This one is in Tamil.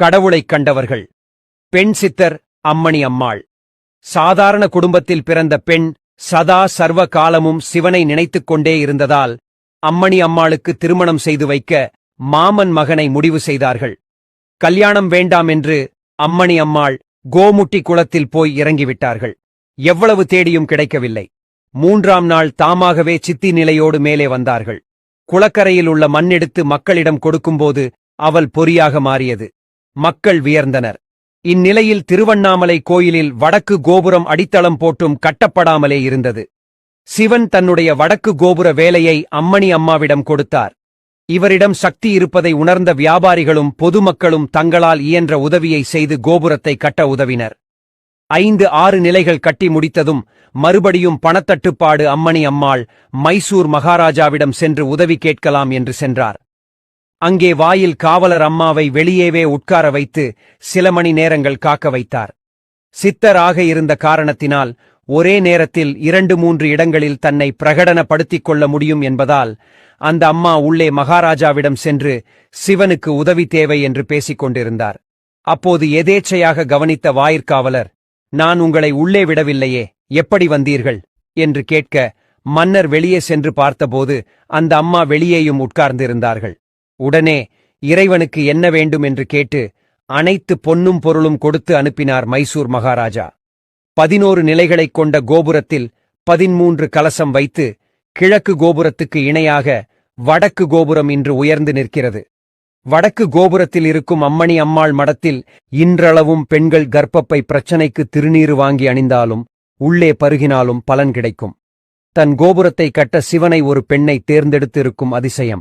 கடவுளைக் கண்டவர்கள். பெண் சித்தர் அம்மணி அம்மாள். சாதாரண குடும்பத்தில் பிறந்த பெண் சதா சர்வ காலமும் சிவனை நினைத்துக் கொண்டே இருந்ததால் அம்மணி அம்மாளுக்கு திருமணம் செய்து வைக்க மாமன் மகனை முடிவு செய்தார்கள். கல்யாணம் வேண்டாம் என்று அம்மணி அம்மாள் கோமுட்டி குளத்தில் போய் இறங்கிவிட்டார்கள். எவ்வளவு தேடியும் கிடைக்கவில்லை. மூன்றாம் நாள் தாமாகவே சித்தி நிலையோடு மேலே வந்தார்கள். குளக்கரையில் உள்ள மண்ணெடுத்து மக்களிடம் கொடுக்கும்போது அவள் பொறியாக மாறியது. மக்கள் வியர்ந்தனர். இந்நிலையில் திருவண்ணாமலை கோயிலில் வடக்கு கோபுரம் அடித்தளம் போட்டும் கட்டப்படாமலே இருந்தது. சிவன் தன்னுடைய வடக்கு கோபுர வேலையை அம்மணி அம்மாவிடம் கொடுத்தார். இவரிடம் சக்தி இருப்பதை உணர்ந்த வியாபாரிகளும் பொதுமக்களும் தங்களால் இயன்ற உதவியை செய்து கோபுரத்தை கட்ட உதவினர். ஐந்து ஆறு நிலைகள் கட்டி முடித்ததும் மறுபடியும் பணத்தட்டுப்பாடு அம்மணி அம்மாள் மைசூர் மகாராஜாவிடம் சென்று உதவி கேட்கலாம் என்று சென்றார். அங்கே வாயில் காவலர் அம்மாவை வெளியேவே உட்கார வைத்து சில மணி நேரங்கள் காக்க வைத்தார். சித்தராக இருந்த காரணத்தினால் ஒரே நேரத்தில் இரண்டு மூன்று இடங்களில் தன்னை பிரகடனப்படுத்திக் கொள்ள முடியும் என்பதால் அந்த அம்மா உள்ளே மகாராஜாவிடம் சென்று சிவனுக்கு உதவி தேவை என்று பேசிக் கொண்டிருந்தார். அப்போது எதேச்சையாக கவனித்த வாயிற்காவலர் நான் உங்களை உள்ளே விடவில்லையே எப்படி வந்தீர்கள்? என்று கேட்க மன்னர் வெளியே சென்று பார்த்தபோது அந்த அம்மா வெளியேயும் உட்கார்ந்திருந்தார்கள். உடனே இறைவனுக்கு என்ன வேண்டும் என்று கேட்டு அனைத்து பொன்னும் பொருளும் கொடுத்து அனுப்பினார் மைசூர் மகாராஜா. பதினோரு நிலைகளைக் கொண்ட கோபுரத்தில் பதிமூன்று கலசம் வைத்து கிழக்கு கோபுரத்துக்கு இணையாக வடக்கு கோபுரம் இன்று உயர்ந்து நிற்கிறது. வடக்கு கோபுரத்தில் இருக்கும் அம்மணி அம்மாள் மடத்தில் இன்றளவும் பெண்கள் கர்ப்பப்பை பிரச்சனைக்கு திருநீறு வாங்கி அணிந்தாலும் உள்ளே பருகினாலும் பலன் கிடைக்கும். தன் கோபுரத்தை கட்ட சிவனை ஒரு பெண்ணை தேர்ந்தெடுத்து இருக்கும் அதிசயம்.